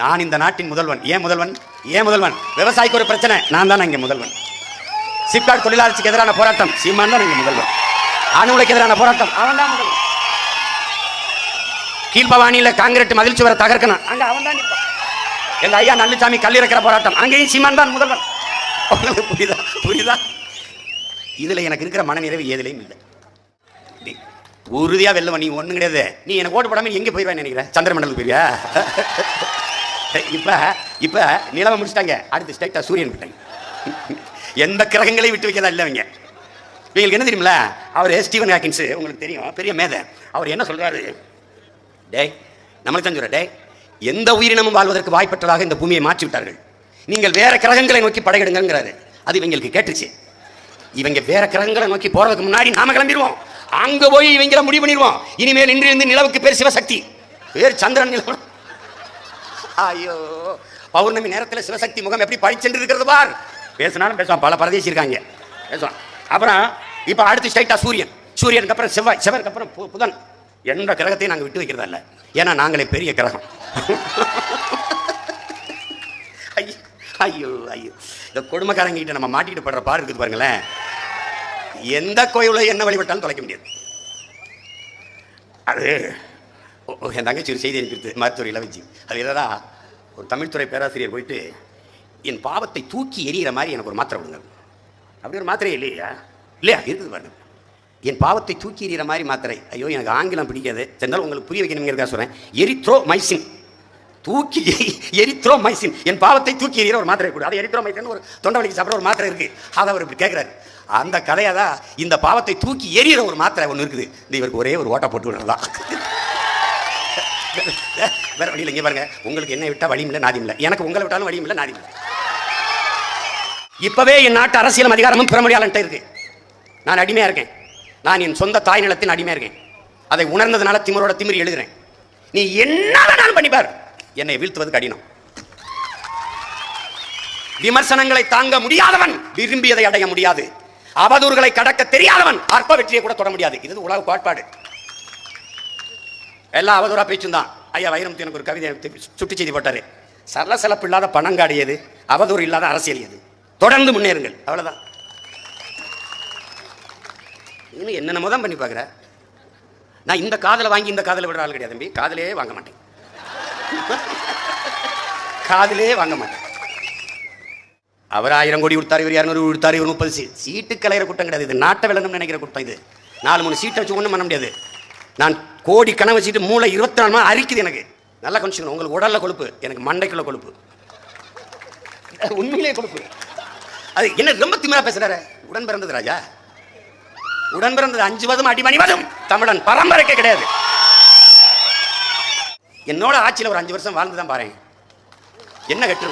நான் இந்த நாட்டின் முதல்வன். ஏன் முதல்வன்? ஏன் முதல்வன்? விவசாயிக்கு ஒரு பிரச்சனை. நான் தான் இங்கே முதல்வன். சிப்காட் தொழிலாளர்களுக்கு எதிரான போராட்டம். சீமான் தான் இங்கே முதல்வன். அணுவுலைக்கு எதிரான போராட்டம். அவன் தான் முதல்வன். கீழ்பவானியில் காங்கிரட் மதில் சுவரை தகர்க்கணும். அங்கே அவன் தான் எங்கள் ஐயா நல்லசாமி கல்லிறக்கிற போராட்டம். அங்கேயும் சீமான் தான் முதல்வன். உங்களுக்கு புரியுதா? புரியுதா? இதில் எனக்கு இருக்கிற மனநிறைவு எதுலையும் இல்லை. டேய், வெல்லவன் நீ ஒன்றும் கிடையாது. நீ எனக்கு ஓட்டு போடாமல் எங்கே போயிடுவேன் நினைக்கிறேன் சந்திரமண்டலுக்கு போயிருவியா? இப்போ இப்போ நிலவை முடிச்சிட்டாங்க. அடுத்து ஸ்டேட்டாக சூரியன் விட்டாங்க. எந்த கிரகங்களையும் விட்டு வைக்கிறதா இல்லை அவங்க இவங்களுக்கு என்ன தெரியுமில அவர் ஸ்டீவன் ஹாக்கின்ஸ் உங்களுக்கு தெரியும் பெரிய மேதை. அவர் என்ன சொல்கிறாரு டேய் நம்மளுக்கு தான் சொல்ற டேய் எந்த உயிரினமும் வாழ்வதற்கு வாய்ப்பற்றதாக இந்த பூமியை மாற்றி விட்டார்கள். நீங்கள் வேற கிரகங்களை நோக்கி படகிடுங்கிறாரு அது இவங்களுக்கு கேட்டுச்சு. இவங்க வேற கிரகங்களை நோக்கி போறதுக்கு முன்னாடி நாம கிளம்பிடுவோம். அங்க போய் இவங்கள முடிவு பண்ணிடுவோம். இனிமேல் இன்றிருந்து நிலவுக்கு பேர் சிவசக்தி. பேர் சந்திரன் நிலவரம் ஐயோ பௌர்ணமி நேரத்தில் சிவசக்தி முகம் எப்படி பழிச்சென்று இருக்கிறது பார். பேசினாலும் பேசுவான் பல பரதேசி இருக்காங்க. பேசுவான். அப்புறம் இப்போ அடுத்து ஸ்டைட்டா சூரியன். சூரியனுக்கு அப்புறம் செவ்வாய் செவ்வாய்க்கு அப்புறம் பு- புதன். எந்த கிரகத்தையும் நாங்கள் விட்டு வைக்கிறதா இல்லை ஏன்னா நாங்களே பெரிய கிரகம். ஐயோ ஐயோ ஐயோ. இந்த கொடுமைக்காரங்கிட்ட நம்ம மாட்டிக்கிட்டு படுற பாரு இருக்குது பாருங்களேன். எந்த கோயிலில் என்ன வழிபட்டாலும் தொலைக்க முடியாது. அது என் தங்கச்சி ஒரு செய்தி அனுப்பிடுது மருத்துவரையில் வச்சு அது என்னடா ஒரு தமிழ்துறை பேராசிரியர் போயிட்டு என் பாவத்தை தூக்கி எறிகிற மாதிரி எனக்கு ஒரு மாத்திரை கொடுங்க. அப்படி ஒரு மாத்திரை இல்லையா? இல்லையா? இருக்குது பாருங்க. என் பாவத்தை தூக்கி எறிகிற மாதிரி மாத்திரை. ஐயோ எனக்கு ஆங்கிலம் பிடிக்காது. சென்றாலும் உங்களுக்கு புரிய வைக்கணுங்கிறதா சொல்கிறேன் எரித்ரோ மைசின் தூக்கி எரித்ரோ மைசின் என் பாவத்தை தூக்கி எறிகிற ஒரு மாத்திரை கொடு. அது எரித்ரோ மைசின் ஒரு தொண்டை வலிக்கு சாப்பிட்ற ஒரு மாத்திரை இருக்குது அதை அவர் இப்படி கேட்குறாரு அந்த கதையாக தான் இந்த பாவத்தை தூக்கி எறிகிற ஒரு மாத்திரை ஒன்று இருக்குது. இந்த இவருக்கு ஒரே ஒரு ஓட்டை போட்டு விடுறதா வேற வழியில் இங்கே பாருங்க. உங்களுக்கு என்ன விட்டா வழியும் இல்லை நாதியும் இல்லை. எனக்கு உங்களை விட்டாலும் வழியும் இல்லை நாதியும் இல்லை. இப்பவே என் நாட்டு அரசியலும் அதிகாரமும் பிரமணியாளன்ட்ட இருக்கு. நான் அடிமையா இருக்கேன். நான் என் சொந்த தாய் நிலத்தின் அடிமையா இருக்கேன். அதை உணர்ந்ததுனால திமிரோட திமிரி எழுதுறேன். நீ என்ன வேணாலும் பண்ணிப்பார். என்னை வீழ்த்துவது கடினம். விமர்சனங்களை தாங்க முடியாதவன் விரும்பியதை அடைய முடியாது. அவதூறுகளை கடக்க தெரியாதவன் அற்ப வெற்றியை கூட தொட முடியாது. இது உலக கோட்பாடு. எல்லாம் அவதூறாக பேச்சும் தான் ஐயா வைரமுத்து எனக்கு ஒரு கவிதை சுட்டு செய்தி போட்டாரு. சலசலப்பு இல்லாத பணங்காடியது அவதூறு இல்லாத அரசியல் எது? தொடர்ந்து முன்னேறுங்கள். அவ்வளவுதான். இன்னும் என்னென்னமோ தான் பண்ணி பார்க்குறேன் நான் இந்த காதலை வாங்கி இந்த காதலை விடுற ஆள் கிடையாது தம்பி. காதலே வாங்க மாட்டேன். காதலே வாங்க மாட்டேன். அவர் ஆயிரம் கோடி கொடுத்தார் இவர் இரநூறு கொடுத்தார் இவர் முப்பது சீட்டு கலையிற கூட்டம் கிடையாது. இது நாட்டை விளங்கணும்னு நினைக்கிற கூட்டம் இது. நாலு மூணு சீட்டை வச்சு ஒன்றும் பண்ண முடியாது. நான் கோடி கனவு வச்சுட்டு மூளை இருபத்தி நாலு மணி அரிக்குது எனக்கு. நல்லா கொஞ்சம் உங்களுக்கு உடல்ல கொழுப்பு எனக்கு மண்டைக்குள்ள கொழுப்பு. உண்மையிலே கொழுப்பு. அது என்ன ரொம்ப திமிரா பேசுறாரு? உடன் பிறந்தது ராஜா. உடன் பிறந்தது அஞ்சு வதும் அடிமணிவதும் தமிழன் பரம்பரைக்கே கிடையாது. என்னோட ஆட்சியில் ஒரு அஞ்சு வருஷம் வாழ்ந்து தான் பாருங்க என்ன கட்டு?